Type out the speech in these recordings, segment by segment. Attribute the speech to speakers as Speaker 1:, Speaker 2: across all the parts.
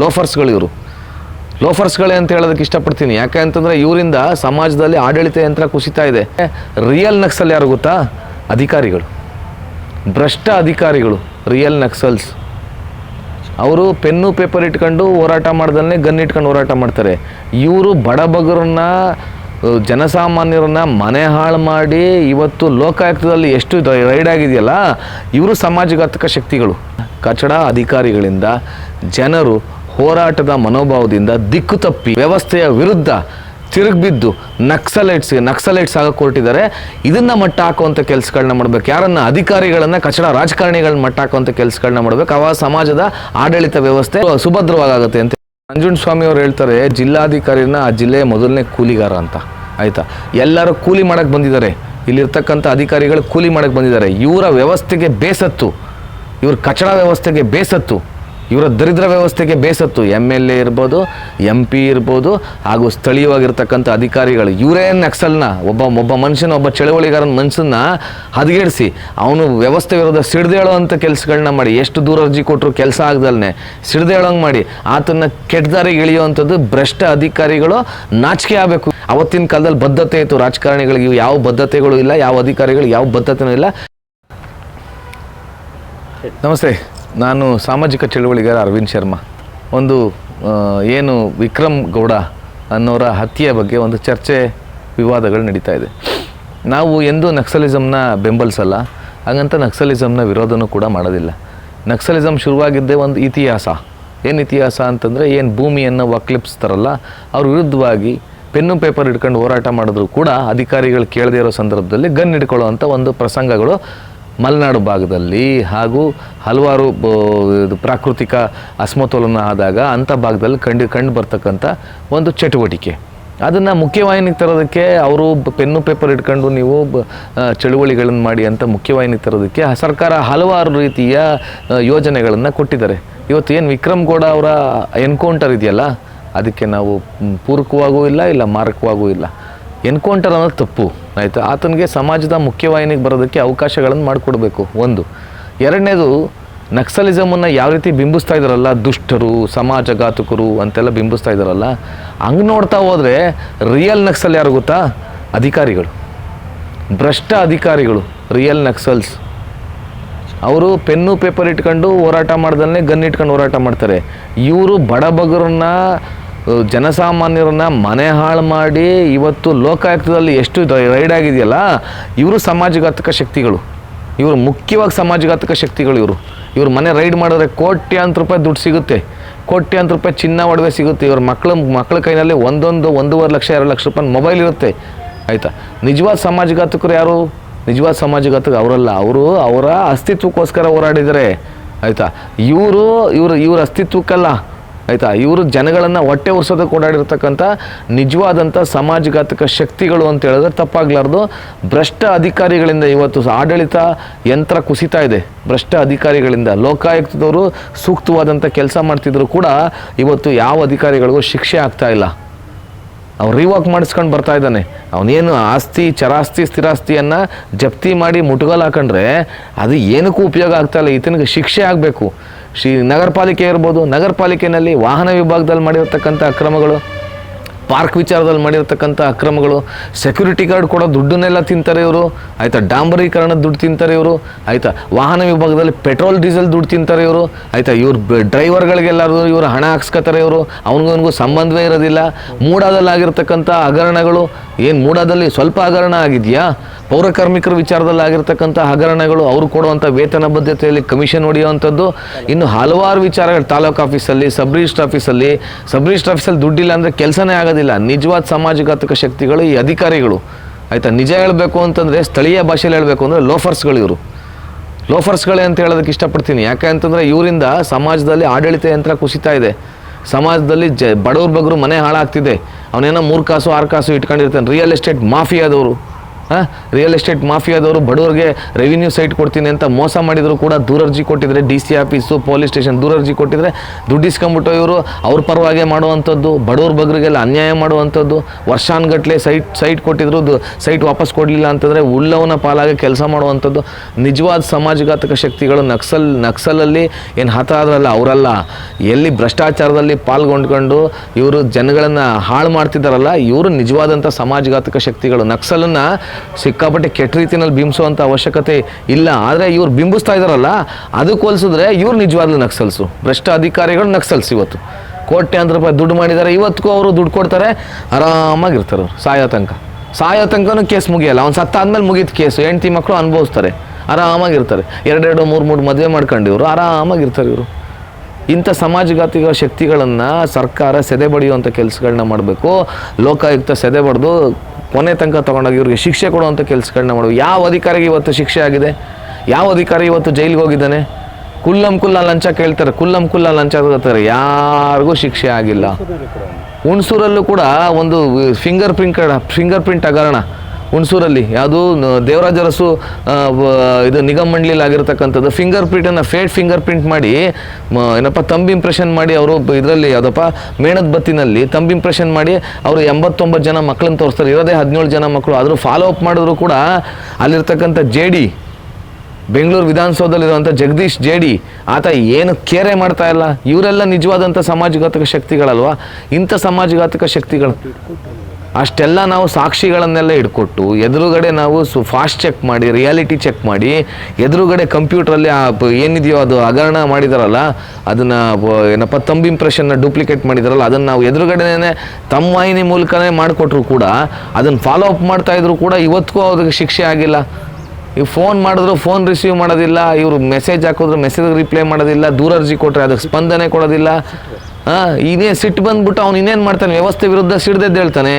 Speaker 1: ಲೋಫರ್ಸ್ಗಳು ಇವರು. ಲೋಫರ್ಸ್ಗಳೇ ಅಂತ ಹೇಳೋದಕ್ಕೆ ಇಷ್ಟಪಡ್ತೀನಿ. ಯಾಕೆ ಅಂತಂದರೆ ಇವರಿಂದ ಸಮಾಜದಲ್ಲಿ ಆಡಳಿತ ಯಂತ್ರ ಕುಸಿತಾ ಇದೆ. ರಿಯಲ್ ನಕ್ಸಲ್ ಯಾರು ಗೊತ್ತಾ? ಅಧಿಕಾರಿಗಳು. ಭ್ರಷ್ಟ ಅಧಿಕಾರಿಗಳು, ರಿಯಲ್ ನಕ್ಸಲ್ಸ್. ಅವರು ಪೆನ್ನು, ಪೇಪರ್ ಇಟ್ಕೊಂಡು ಹೋರಾಟ ಮಾಡ್ದಲ್ಲೇ ಗನ್ ಇಟ್ಕೊಂಡು ಹೋರಾಟ ಮಾಡ್ತಾರೆ. ಇವರು ಬಡಬಗರನ್ನ ಜನಸಾಮಾನ್ಯರನ್ನ ಮನೆ ಹಾಳು ಮಾಡಿ ಇವತ್ತು ಲೋಕಾಯುಕ್ತದಲ್ಲಿ ಎಷ್ಟು ರೈಡ್ ಆಗಿದೆಯಲ್ಲ, ಇವರು ಸಮಾಜಘಾತಕ ಶಕ್ತಿಗಳು. ಕಚಡ ಅಧಿಕಾರಿಗಳಿಂದ ಜನರು ಹೋರಾಟದ ಮನೋಭಾವದಿಂದ ದಿಕ್ಕು ತಪ್ಪಿ ವ್ಯವಸ್ಥೆಯ ವಿರುದ್ಧ ತಿರುಗಿಬಿದ್ದು ನಕ್ಸಲೈಟ್ಸ್ ನಕ್ಸಲೈಟ್ಸ್ ಆಗಕ್ಕೆ ಹೊರಟಿದ್ದಾರೆ ಇದನ್ನ ಮಟ್ಟ ಹಾಕುವಂಥ ಕೆಲಸಗಳನ್ನ ಮಾಡಬೇಕು. ಯಾರನ್ನ ಅಧಿಕಾರಿಗಳನ್ನ, ಕಚಡ ರಾಜಕಾರಣಿಗಳನ್ನ ಮಟ್ಟ ಹಾಕುವಂಥ ಕೆಲಸಗಳನ್ನ ಮಾಡಬೇಕು. ಅವ ಸಮಾಜದ ಆಡಳಿತ ವ್ಯವಸ್ಥೆ ಸುಭದ್ರವಾಗುತ್ತೆ ಅಂತ. ಅಂಜುನ್ ಸ್ವಾಮಿ ಅವರು ಹೇಳ್ತಾರೆ, ಜಿಲ್ಲಾಧಿಕಾರಿನ ಆ ಜಿಲ್ಲೆಯ ಮೊದಲನೇ ಕೂಲಿಗಾರ ಅಂತ. ಆಯಿತಾ? ಎಲ್ಲರೂ ಕೂಲಿ ಮಾಡೋಕ್ಕೆ ಬಂದಿದ್ದಾರೆ. ಇಲ್ಲಿರ್ತಕ್ಕಂಥ ಅಧಿಕಾರಿಗಳು ಕೂಲಿ ಮಾಡೋಕ್ಕೆ ಬಂದಿದ್ದಾರೆ. ಇವರ ವ್ಯವಸ್ಥೆಗೆ ಬೇಸತ್ತು. ಇವ್ರ ಕಚಡ ವ್ಯವಸ್ಥೆಗೆ ಬೇಸತ್ತು. ಇವರ ದರಿದ್ರ ವ್ಯವಸ್ಥೆಗೆ ಬೇಸತ್ತು. ಎಂ ಎಲ್ ಎ ಇರ್ಬೋದು ಎಂ ಪಿ ಇರ್ಬೋದು, ಹಾಗೂ ಸ್ಥಳೀಯವಾಗಿರ್ತಕ್ಕಂಥ ಅಧಿಕಾರಿಗಳು. ಇವರೇ ನಕ್ಸಲ್ನ, ಒಬ್ಬ ಒಬ್ಬ ಮನುಷ್ಯನ, ಒಬ್ಬ ಚಳವಳಿಗಾರನ ಮನುಷ್ಯನ ಹದಗೆಡಿಸಿ, ಅವನು ವ್ಯವಸ್ಥೆ ವಿರೋಧ ಸಿಡ್ದೇಳೋವಂಥ ಕೆಲಸಗಳನ್ನ ಮಾಡಿ. ಎಷ್ಟು ದೂರ ಅರ್ಜಿ ಕೊಟ್ಟರು ಕೆಲಸ ಆಗ್ದಲ್ನೇ. ಸಿಡ್ದೇಳೋಂಗೆ ಮಾಡಿ. ಆತನ ಕೆಟ್ಟದಾರಿಗೆ ಇಳಿಯುವಂಥದ್ದು ಭ್ರಷ್ಟ ಅಧಿಕಾರಿಗಳು ನಾಚಿಕೆ ಆಗಬೇಕು. ಅವತ್ತಿನ ಕಾಲದಲ್ಲಿ ಬದ್ಧತೆ ಇತ್ತು. ರಾಜಕಾರಣಿಗಳಿಗೆ ಯಾವ ಬದ್ಧತೆಗಳು ಇಲ್ಲ, ಯಾವ ಅಧಿಕಾರಿಗಳು ಯಾವ ಬದ್ಧತೆನೂ ಇಲ್ಲ. ನಮಸ್ತೆ. ನಾನು ಸಾಮಾಜಿಕ ಚಳುವಳಿಗಾರ ಅರವಿಂದ್ ಶರ್ಮಾ. ಒಂದು ಏನು ವಿಕ್ರಮ್ ಗೌಡ ಅನ್ನೋರ ಹತ್ಯೆಯ ಬಗ್ಗೆ ಒಂದು ಚರ್ಚೆ, ವಿವಾದಗಳು ನಡೀತಾ ಇದೆ. ನಾವು ಎಂದೂ ನಕ್ಸಲಿಸಮ್ನ ಬೆಂಬಲಿಸಲ್ಲ, ಹಾಗಂತ ನಕ್ಸಲಿಸಮ್ನ ವಿರೋಧನೂ ಕೂಡ ಮಾಡೋದಿಲ್ಲ. ನಕ್ಸಲಿಸಮ್ ಶುರುವಾಗಿದ್ದೇ ಒಂದು ಇತಿಹಾಸ. ಏನು ಇತಿಹಾಸ ಅಂತಂದರೆ, ಏನು ಭೂಮಿಯನ್ನು ವಕ್ಲಿಪ್ಸ್ತಾರಲ್ಲ ಅವ್ರ ವಿರುದ್ಧವಾಗಿ ಪೆನ್ನು ಪೇಪರ್ ಹಿಡ್ಕೊಂಡು ಹೋರಾಟ ಮಾಡಿದ್ರು ಕೂಡ ಅಧಿಕಾರಿಗಳು ಕೇಳದೇ ಇರೋ ಸಂದರ್ಭದಲ್ಲಿ ಗನ್ ಹಿಡ್ಕೊಳ್ಳೋ ಒಂದು ಪ್ರಸಂಗಗಳು ಮಲೆನಾಡು ಭಾಗದಲ್ಲಿ ಹಾಗೂ ಹಲವಾರು ಪ್ರಾಕೃತಿಕ ಅಸಮತೋಲನ ಆದಾಗ ಅಂಥ ಭಾಗದಲ್ಲಿ ಕಂಡು ಕಂಡು ಬರ್ತಕ್ಕಂಥ ಒಂದು ಚಟುವಟಿಕೆ. ಅದನ್ನು ಮುಖ್ಯವಾಹಿನಿಗೆ ತರೋದಕ್ಕೆ ಅವರು ಪೆನ್ನು, ಪೇಪರ್ ಇಟ್ಕೊಂಡು ನೀವು ಚಳುವಳಿಗಳನ್ನು ಮಾಡಿ ಅಂತ ಮುಖ್ಯವಾಹಿನಿಗೆ ತರೋದಕ್ಕೆ ಸರ್ಕಾರ ಹಲವಾರು ರೀತಿಯ ಯೋಜನೆಗಳನ್ನು ಕೊಟ್ಟಿದ್ದಾರೆ. ಇವತ್ತು ಏನು ವಿಕ್ರಮ್ ಗೌಡ ಅವರ ಎನ್ಕೌಂಟರ್ ಇದೆಯಲ್ಲ, ಅದಕ್ಕೆ ನಾವು ಪೂರಕವಾಗೂ ಇಲ್ಲ ಇಲ್ಲ ಮಾರಕವಾಗೂ ಇಲ್ಲ. ಎನ್ಕೌಂಟರ್ ಅನ್ನೋದು ತಪ್ಪು, ಆಯಿತು? ಆತನಿಗೆ ಸಮಾಜದ ಮುಖ್ಯವಾಹಿನಿಗೆ ಬರೋದಕ್ಕೆ ಅವಕಾಶಗಳನ್ನು ಮಾಡಿಕೊಡ್ಬೇಕು, ಒಂದು. ಎರಡನೇದು, ನಕ್ಸಲಿಸಮನ್ನು ಯಾವ ರೀತಿ ಬಿಂಬಿಸ್ತಾ ಇದ್ದಾರಲ್ಲ, ದುಷ್ಟರು, ಸಮಾಜಘಾತಕರು ಅಂತೆಲ್ಲ ಬಿಂಬಿಸ್ತಾ ಇದ್ದಾರಲ್ಲ, ಹಂಗೆ ನೋಡ್ತಾ ಹೋದರೆ ರಿಯಲ್ ನಕ್ಸಲ್ ಯಾರು ಗೊತ್ತಾ? ಅಧಿಕಾರಿಗಳು. ಭ್ರಷ್ಟ ಅಧಿಕಾರಿಗಳು, ರಿಯಲ್ ನಕ್ಸಲ್ಸ್. ಅವರು ಪೆನ್ನು, ಪೇಪರ್ ಇಟ್ಕೊಂಡು ಹೋರಾಟ ಮಾಡ್ದಲ್ಲೇ ಗನ್ ಇಟ್ಕೊಂಡು ಹೋರಾಟ ಮಾಡ್ತಾರೆ. ಇವರು ಬಡಬಗರನ್ನ ಜನಸಾಮಾನ್ಯರನ್ನ ಮನೆ ಹಾಳು ಮಾಡಿ ಇವತ್ತು ಲೋಕಾಯುಕ್ತದಲ್ಲಿ ಎಷ್ಟು ರೈಡ್ ಆಗಿದೆಯಲ್ಲ, ಇವರು ಸಮಾಜಘಾತಕ ಶಕ್ತಿಗಳು. ಇವರು ಮುಖ್ಯವಾಗಿ ಸಮಾಜಘಾತಕ ಶಕ್ತಿಗಳು ಇವರು. ಇವರು ಮನೆ ರೈಡ್ ಮಾಡಿದ್ರೆ ಕೋಟ್ಯಾಂತರ ರೂಪಾಯಿ ದುಡ್ಡು ಸಿಗುತ್ತೆ. ಕೋಟ್ಯಾಂತರ ರೂಪಾಯಿ ಚಿನ್ನ ಒಡವೆ ಸಿಗುತ್ತೆ. ಇವ್ರ ಮಕ್ಕಳ ಮಕ್ಕಳ ಕೈನಲ್ಲಿ ಒಂದೊಂದು, ಒಂದೂವರೆ ಲಕ್ಷ, ಎರಡು ಲಕ್ಷ ರೂಪಾಯಿ ಮೊಬೈಲ್ ಇರುತ್ತೆ. ಆಯಿತಾ? ನಿಜವಾದ ಸಮಾಜಘಾತಕರು ಯಾರು? ನಿಜವಾದ ಸಮಾಜಘಾತಕ ಅವರಲ್ಲ. ಅವರು ಅವರ ಅಸ್ತಿತ್ವಕ್ಕೋಸ್ಕರ ಹೋರಾಡಿದರೆ. ಆಯಿತಾ? ಇವರು ಇವರು, ಇವ್ರ ಅಸ್ತಿತ್ವಕ್ಕಲ್ಲ. ಆಯಿತಾ? ಇವರು ಜನಗಳನ್ನು ಹೊಟ್ಟೆ ಉರ್ಸೋದಕ್ಕೆ ಓಡಾಡಿರ್ತಕ್ಕಂಥ ನಿಜವಾದಂಥ ಸಮಾಜಘಾತಕ ಶಕ್ತಿಗಳು ಅಂತ ಹೇಳಿದ್ರೆ ತಪ್ಪಾಗ್ಲಾರ್ದು. ಭ್ರಷ್ಟ ಅಧಿಕಾರಿಗಳಿಂದ ಇವತ್ತು ಆಡಳಿತ ಯಂತ್ರ ಕುಸಿತಾ ಇದೆ. ಭ್ರಷ್ಟ ಅಧಿಕಾರಿಗಳಿಂದ ಲೋಕಾಯುಕ್ತದವರು ಸೂಕ್ತವಾದಂಥ ಕೆಲಸ ಮಾಡ್ತಿದ್ರು ಕೂಡ ಇವತ್ತು ಯಾವ ಅಧಿಕಾರಿಗಳಿಗೂ ಶಿಕ್ಷೆ ಆಗ್ತಾ ಇಲ್ಲ. ಅವ್ನು ರಿವಾಕ್ ಮಾಡಿಸ್ಕೊಂಡು ಬರ್ತಾ ಇದ್ದಾನೆ. ಅವನೇನು ಆಸ್ತಿ, ಚರಾಸ್ತಿ, ಸ್ಥಿರಾಸ್ತಿಯನ್ನು ಜಪ್ತಿ ಮಾಡಿ ಮುಟ್ಗಲ್ ಹಾಕೊಂಡ್ರೆ ಅದು ಏನಕ್ಕೂ ಉಪಯೋಗ ಆಗ್ತಾ ಇಲ್ಲ. ಈತನಿಗೆ ಶಿಕ್ಷೆ ಆಗಬೇಕು. ಶ್ರೀ ನಗರ ಪಾಲಿಕೆ ಇರ್ಬೋದು ನಗರ ಪಾಲಿಕೆಯಲ್ಲಿ ವಾಹನ ವಿಭಾಗದಲ್ಲಿ ಮಾಡಿರ್ತಕ್ಕಂಥ ಅಕ್ರಮಗಳು, ಪಾರ್ಕ್ ವಿಚಾರದಲ್ಲಿ ಮಾಡಿರತಕ್ಕಂಥ ಅಕ್ರಮಗಳು ಸೆಕ್ಯೂರಿಟಿ ಗಾರ್ಡ್ ಕೊಡೋ ದುಡ್ಡನ್ನೆಲ್ಲ ತಿಂತಾರೆ ಇವರು, ಆಯಿತಾ ಡಾಂಬರೀಕರಣದ ದುಡ್ಡು ತಿಂತಾರೆ ಇವರು, ಆಯಿತಾ ವಾಹನ ವಿಭಾಗದಲ್ಲಿ ಪೆಟ್ರೋಲ್, ಡೀಸೆಲ್ ದುಡ್ಡು ತಿಂತಾರೆ ಇವರು, ಆಯಿತಾ ಇವ್ರು ಡ್ರೈವರ್ಗಳಿಗೆಲ್ಲರೂ ಇವರು ಹಣ ಹಾಕ್ಸ್ಕೊತಾರೆ ಇವರು, ಅವನಿಗೂ ಸಂಬಂಧವೇ ಇರೋದಿಲ್ಲ. ಮೂಡಾದಲ್ಲಿ ಆಗಿರ್ತಕ್ಕಂಥ ಹಗರಣಗಳು, ಏನು ಮೂಡಾದಲ್ಲಿ ಸ್ವಲ್ಪ ಹಗರಣ ಆಗಿದೆಯಾ? ಪೌರ ಕಾರ್ಮಿಕರ ವಿಚಾರದಲ್ಲಿ ಆಗಿರ್ತಕ್ಕಂಥ ಹಗರಣಗಳು, ಅವರು ಕೊಡುವಂಥ ವೇತನ ಬದ್ಧತೆಯಲ್ಲಿ ಕಮಿಷನ್ ಹೊಡೆಯುವಂಥದ್ದು. ಇನ್ನು ಹಲವಾರು ವಿಚಾರಗಳು, ತಾಲೂಕು ಆಫೀಸಲ್ಲಿ ಸಬ್ ರಿಜಿಸ್ಟರ್ ಆಫೀಸಲ್ಲಿ. ಸಬ್ ರಿಜಿಸ್ಟರ್ ಆಫೀಸಲ್ಲಿ ದುಡ್ಡಿಲ್ಲ ಅಂದರೆ ಕೆಲಸನೇ ಆಗೋದಿಲ್ಲ. ನಿಜವಾದ ಸಮಾಜಘಾತಕ ಶಕ್ತಿಗಳು ಈ ಅಧಿಕಾರಿಗಳು. ಆಯಿತಾ? ನಿಜ ಹೇಳಬೇಕು ಅಂತಂದರೆ, ಸ್ಥಳೀಯ ಭಾಷೆಯಲ್ಲಿ ಹೇಳಬೇಕು ಅಂದರೆ ಲೋಫರ್ಸ್ಗಳು ಇವರು. ಲೋಫರ್ಸ್ಗಳೇ ಅಂತ ಹೇಳೋದಕ್ಕೆ ಇಷ್ಟಪಡ್ತೀನಿ. ಯಾಕೆ ಅಂತಂದರೆ ಇವರಿಂದ ಸಮಾಜದಲ್ಲಿ ಆಡಳಿತ ಯಂತ್ರ ಕುಸಿತಾ ಇದೆ. ಸಮಾಜದಲ್ಲಿ ಜ, ಬಡವ್ರ ಬಗ್ರು ಮನೆ ಹಾಳಾಗ್ತಿದೆ. ಅವನೇನೋ ಮೂರು ಕಾಸು ಆರು ಕಾಸು ಇಟ್ಕೊಂಡಿರ್ತಾನೆ. ರಿಯಲ್ ಎಸ್ಟೇಟ್ ಮಾಫಿಯಾದವರು. ರಿಯಲ್ ಎಸ್ಟೇಟ್ ಮಾಫಿಯಾದವರು ಬಡವರಿಗೆ ರೆವಿನ್ಯೂ ಸೈಟ್ ಕೊಡ್ತೀನಿ ಅಂತ ಮೋಸ ಮಾಡಿದ್ರು ಕೂಡ ದೂರರ್ಜಿ ಕೊಟ್ಟಿದ್ರೆ D C office police station ದೂರರ್ಜಿ ಕೊಟ್ಟಿದ್ರೆ ದುಡ್ಡು ಇಸ್ಕೊಂಬಿಟ್ಟು ಇವರು ಅವ್ರ ಪರವಾಗಿ ಮಾಡುವಂಥದ್ದು, ಬಡವ್ರ ಬಗ್ಗರಿಗೆಲ್ಲ ಅನ್ಯಾಯ ಮಾಡುವಂಥದ್ದು, ವರ್ಷಾನ್ಗಟ್ಲೆ ಸೈಟ್ ಸೈಟ್ ಕೊಟ್ಟಿದ್ರು ಸೈಟ್ ವಾಪಸ್ ಕೊಡಲಿಲ್ಲ ಅಂತಂದರೆ ಉಳ್ಳವನ ಪಾಲಾಗಿ ಕೆಲಸ ಮಾಡುವಂಥದ್ದು. ನಿಜವಾದ ಸಮಾಜಘಾತಕ ಶಕ್ತಿಗಳು ನಕ್ಸಲ್, ನಕ್ಸಲಲ್ಲಿ ಏನು ಹತ ಆದ್ರಲ್ಲ ಅವರಲ್ಲ. ಎಲ್ಲಿ ಭ್ರಷ್ಟಾಚಾರದಲ್ಲಿ ಪಾಲ್ಗೊಂಡ್ಕೊಂಡು ಇವರು ಜನಗಳನ್ನು ಹಾಳು ಮಾಡ್ತಿದ್ದಾರಲ್ಲ ಇವರು ನಿಜವಾದಂಥ ಸಮಾಜಘಾತಕ ಶಕ್ತಿಗಳು. ನಕ್ಸಲನ್ನು ಸಿಕ್ಕಾಪಟ್ಟೆ ಕೆಟ್ಟ ರೀತಿಯಲ್ಲಿ ಬಿಂಬಿಸುವಂಥ ಅವಶ್ಯಕತೆ ಇಲ್ಲ. ಆದರೆ ಇವ್ರು ಬಿಂಬಿಸ್ತಾ ಇದ್ದಾರಲ್ಲ, ಅದಕ್ಕೆ ಹೋಲಿಸಿದ್ರೆ ಇವ್ರು ನಿಜವಾಗ್ಲೂ ನಕ್ಸಲ್ಸು. ಭ್ರಷ್ಟ ಅಧಿಕಾರಿಗಳು ನಕ್ಸಲ್ಸ್ ಇವತ್ತು. ಕೋಟ್ಯಾಂತರ ರೂಪಾಯಿ ದುಡ್ಡು ಮಾಡಿದ್ದಾರೆ, ಇವತ್ತಿಗೂ ಅವರು ದುಡ್ಡು ಕೊಡ್ತಾರೆ, ಆರಾಮಾಗಿರ್ತಾರೆ ಅವರು, ಸಾಯೋ ತನಕ. ಸಾಯೋ ತನಕನೂ ಕೇಸ್ ಮುಗಿಯಲ್ಲ, ಅವ್ನು ಸತ್ತಾದ್ಮೇಲೆ ಮುಗೀತು ಕೇಸು, ಹೆಂಡ್ತಿ ಮಕ್ಕಳು ಅನುಭವಿಸ್ತಾರೆ, ಆರಾಮಾಗಿರ್ತಾರೆ. ಎರಡೆರಡು, ಮೂರು ಮೂರು ಮದುವೆ ಮಾಡ್ಕೊಂಡು ಇವರು, ಆರಾಮಾಗಿರ್ತಾರೆ ಇವರು. ಇಂಥ ಸಮಾಜಘಾತಿಕ ಶಕ್ತಿಗಳನ್ನು ಸರ್ಕಾರ ಸೆದೆ ಬಡಿಯುವಂಥ ಕೆಲಸಗಳನ್ನ ಮಾಡಬೇಕು. ಲೋಕಾಯುಕ್ತ ಸೆದೆ ಬಡ್ದು ಕೊನೆ ತನಕ ತೊಗೊಂಡೋಗಿ ಇವ್ರಿಗೆ ಶಿಕ್ಷೆ ಕೊಡುವಂಥ ಕೆಲಸಗಳನ್ನ ಮಾಡುವ. ಯಾವ ಅಧಿಕಾರಿಗೆ ಇವತ್ತು ಶಿಕ್ಷೆ ಆಗಿದೆ? ಯಾವ ಅಧಿಕಾರಿ ಇವತ್ತು ಜೈಲಿಗೆ ಹೋಗಿದ್ದಾನೆ? ಕುಲ್ಲಂ ಕುಲ್ಲ ಲಂಚ ಕೇಳ್ತಾರೆ. ಕುಲ್ಲಂ ಕುಲ್ಲ ಲಂಚ ಕೇಳ್ತಾರೆ. ಯಾರಿಗೂ ಶಿಕ್ಷೆ ಆಗಿಲ್ಲ. ಹುಣಸೂರಲ್ಲೂ ಕೂಡ ಒಂದು. ಫಿಂಗರ್ ಪ್ರಿಂಟ್ ಫಿಂಗರ್ ಪ್ರಿಂಟ್ ಹಗರಣ. ಹುಣಸೂರಲ್ಲಿ, ಯಾವುದು ದೇವರಾಜರಸು ಇದು ನಿಗಮ ಮಂಡಳಿಲಿ ಆಗಿರ್ತಕ್ಕಂಥದ್ದು ಫಿಂಗರ್ ಪ್ರಿಂಟನ್ನು ಫೇಡ್ ಫಿಂಗರ್ ಪ್ರಿಂಟ್ ಮಾಡಿ ಏನಪ್ಪ ತಂಬ್ ಇಂಪ್ರೆಷನ್ ಮಾಡಿ ಅವರು ಇದರಲ್ಲಿ ಯಾವುದಪ್ಪ, ಮೇಣದ ಬತ್ತಿನಲ್ಲಿ ತಂಬ್ ಇಂಪ್ರೆಷನ್ ಮಾಡಿ ಅವರು ಎಂಬತ್ತೊಂಬತ್ತು ಜನ ಮಕ್ಕಳನ್ನು ತೋರಿಸ್ತಾರೆ. ಇರೋದೇ ಹದಿನೇಳು ಜನ ಮಕ್ಕಳು ಆದರೂ ಫಾಲೋ ಅಪ್ ಮಾಡಿದ್ರು ಕೂಡ ಅಲ್ಲಿರ್ತಕ್ಕಂಥ ಜೆ ಡಿ ಬೆಂಗಳೂರು ವಿಧಾನಸೌಧದಲ್ಲಿರುವಂಥ ಜಗದೀಶ್ ಜೇಡಿ ಆತ ಏನು ಕೇರೆ ಮಾಡ್ತಾ ಇಲ್ಲ. ಇವರೆಲ್ಲ ನಿಜವಾದಂಥ ಸಮಾಜಘಾತಕ ಶಕ್ತಿಗಳಲ್ವಾ? ಇಂಥ ಸಮಾಜಘಾತಕ ಶಕ್ತಿಗಳು. ಅಷ್ಟೆಲ್ಲ ನಾವು ಸಾಕ್ಷಿಗಳನ್ನೆಲ್ಲ ಇಟ್ಕೊಟ್ಟು ಎದುರುಗಡೆ ನಾವು ಸು ಫಾಸ್ಟ್ ಚೆಕ್ ಮಾಡಿ ರಿಯಾಲಿಟಿ ಚೆಕ್ ಮಾಡಿ, ಎದುರುಗಡೆ ಕಂಪ್ಯೂಟ್ರಲ್ಲಿ ಆ ಏನಿದೆಯೋ ಅದು ಹಗರಣ ಮಾಡಿದಾರಲ್ಲ, ಅದನ್ನು ಏನಪ್ಪ ತಂಬ್ ಇಂಪ್ರೆಷನ್ನ ಡೂಪ್ಲಿಕೇಟ್ ಮಾಡಿದಾರಲ್ಲ, ಅದನ್ನು ನಾವು ಎದುರುಗಡೆನೇ ತಮ್ಮ ವಾಹಿನಿ ಮೂಲಕನೇ ಮಾಡಿಕೊಟ್ರು ಕೂಡ, ಅದನ್ನು ಫಾಲೋ ಅಪ್ ಮಾಡ್ತಾ ಇದ್ರು ಕೂಡ ಇವತ್ತಿಗೂ ಅವ್ರಿಗೆ ಶಿಕ್ಷೆ ಆಗಿಲ್ಲ. ಈ ಫೋನ್ ಮಾಡಿದ್ರು ಫೋನ್ ರಿಸೀವ್ ಮಾಡೋದಿಲ್ಲ, ಇವರು ಮೆಸೇಜ್ ಹಾಕಿದ್ರು ಮೆಸೇಜ್ ರಿಪ್ಲೈ ಮಾಡೋದಿಲ್ಲ, ದೂರ ಅರ್ಜಿ ಕೊಟ್ಟರೆ ಅದಕ್ಕೆ ಸ್ಪಂದನೆ ಕೊಡೋದಿಲ್ಲ. ಹಾಂ ಇನ್ನೇ ಸಿಟ್ಟು ಬಂದ್ಬಿಟ್ಟು ಅವ್ನು ಇನ್ನೇನು ಮಾಡ್ತಾನೆ, ವ್ಯವಸ್ಥೆ ವಿರುದ್ಧ ಸಿಡ್ದೆದ್ದು ಹೇಳ್ತಾನೆ.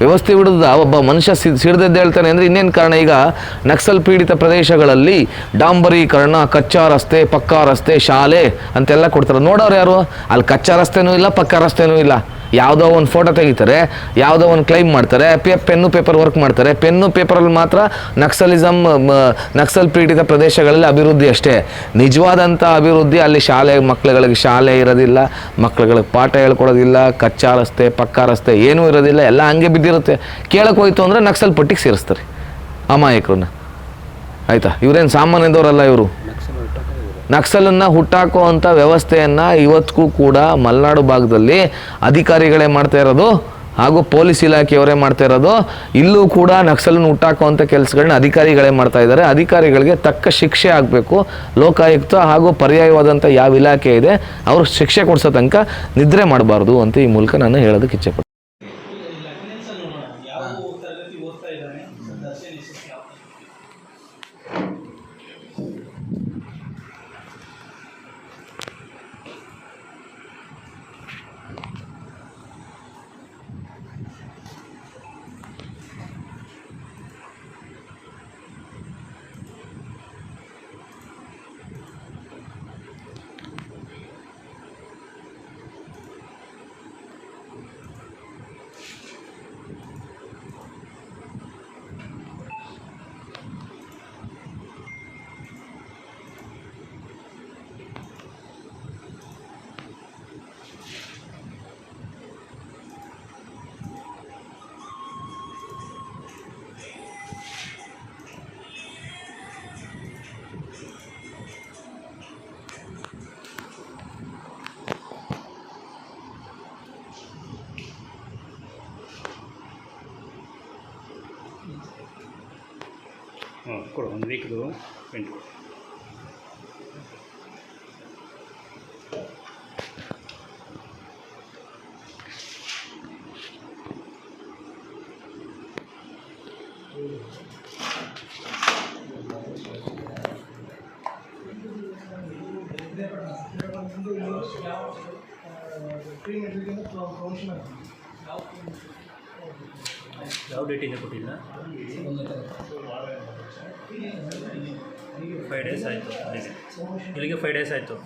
Speaker 1: ವ್ಯವಸ್ಥೆ ವಿರುದ್ಧ ಒಬ್ಬ ಮನುಷ್ಯ ಸಿಡ್ದೆದ್ದು ಹೇಳ್ತಾನೆ ಅಂದರೆ ಇನ್ನೇನು ಕಾರಣ? ಈಗ ನಕ್ಸಲ್ ಪೀಡಿತ ಪ್ರದೇಶಗಳಲ್ಲಿ ಡಾಂಬರೀಕರಣ, ಕಚ್ಚಾ ರಸ್ತೆ, ಪಕ್ಕಾ ರಸ್ತೆ, ಶಾಲೆ ಅಂತೆಲ್ಲ ಕೊಡ್ತಾರೆ. ನೋಡೋರು ಯಾರು? ಅಲ್ಲಿ ಕಚ್ಚಾ ರಸ್ತೆನೂ ಇಲ್ಲ, ಪಕ್ಕಾ ರಸ್ತೆನೂ ಇಲ್ಲ. ಯಾವುದೋ ಒಂದು ಫೋಟೋ ತೆಗಿತಾರೆ, ಯಾವುದೋ ಒಂದು ಕ್ಲೈಮ್ ಮಾಡ್ತಾರೆ, ಪೆ ಪೆನ್ನು ಪೇಪರ್ ವರ್ಕ್ ಮಾಡ್ತಾರೆ. ಪೆನ್ನು ಪೇಪರಲ್ಲಿ ಮಾತ್ರ ನಕ್ಸಲಿಸಮ್ ನಕ್ಸಲ್ ಪೀಡಿತ ಪ್ರದೇಶಗಳಲ್ಲಿ ಅಭಿವೃದ್ಧಿ ಅಷ್ಟೇ. ನಿಜವಾದಂಥ ಅಭಿವೃದ್ಧಿ ಅಲ್ಲಿ ಶಾಲೆ ಮಕ್ಕಳುಗಳಿಗೆ ಶಾಲೆ ಇರೋದಿಲ್ಲ ಮಕ್ಕಳುಗಳಿಗೆ ಪಾಠ ಹೇಳ್ಕೊಡೋದಿಲ್ಲ, ಕಚ್ಚಾ ರಸ್ತೆ, ಪಕ್ಕಾ ರಸ್ತೆ ಏನೂ ಇರೋದಿಲ್ಲ, ಎಲ್ಲ ಹಂಗೆ ಬಿದ್ದಿರುತ್ತೆ. ಕೇಳಕ್ಕೆ ಹೋಯ್ತು ಅಂದರೆ ನಕ್ಸಲ್ ಪಟ್ಟಿಗೆ ಸೇರಿಸ್ತಾರೆ ಅಮಾಯಕರನ್ನ. ಆಯಿತಾ? ಇವರೇನು ಸಾಮಾನ್ಯದವರಲ್ಲ ಇವರು? ನಕ್ಸಲನ್ನು ಹುಟ್ಟಾಕುವಂಥ ವ್ಯವಸ್ಥೆಯನ್ನು ಇವತ್ತಿಗೂ ಕೂಡ ಮಲೆನಾಡು ಭಾಗದಲ್ಲಿ ಅಧಿಕಾರಿಗಳೇ ಮಾಡ್ತಾ ಇರೋದು ಹಾಗೂ ಪೊಲೀಸ್ ಇಲಾಖೆಯವರೇ ಮಾಡ್ತಾ ಇರೋದು. ಇಲ್ಲೂ ಕೂಡ ನಕ್ಸಲನ್ನು ಹುಟ್ಟಾಕುವಂಥ ಕೆಲಸಗಳನ್ನ ಅಧಿಕಾರಿಗಳೇ ಮಾಡ್ತಾ ಇದ್ದಾರೆ. ಅಧಿಕಾರಿಗಳಿಗೆ ತಕ್ಕ ಶಿಕ್ಷೆ ಆಗಬೇಕು. ಲೋಕಾಯುಕ್ತ ಹಾಗೂ ಪರ್ಯಾಯವಾದಂಥ ಯಾವ ಇಲಾಖೆ ಇದೆ, ಅವರು ಶಿಕ್ಷೆ ಕೊಡಿಸೋ ತನಕ ನಿದ್ರೆ ಮಾಡಬಾರ್ದು ಅಂತ ಈ ಮೂಲಕ ನಾನು ಹೇಳೋದಕ್ಕೆ ಇಚ್ಛೆ
Speaker 2: ಹಾಂ ಕೊಡು ಒಂದು ವೀಕ್ದು ಪೆಂಟ್ ಕೊಡು ಯಾವ ಡೇಟಿಂದ ಕೊಟ್ಟಿಲ್ಲ ಫೈವ್ ಡೇಸ್ ಆಯಿತು ಇಲ್ಲಿಗೆ ಇಲ್ಲಿಗೆ ಫೈವ್ ಡೇಸ್ ಆಯಿತು?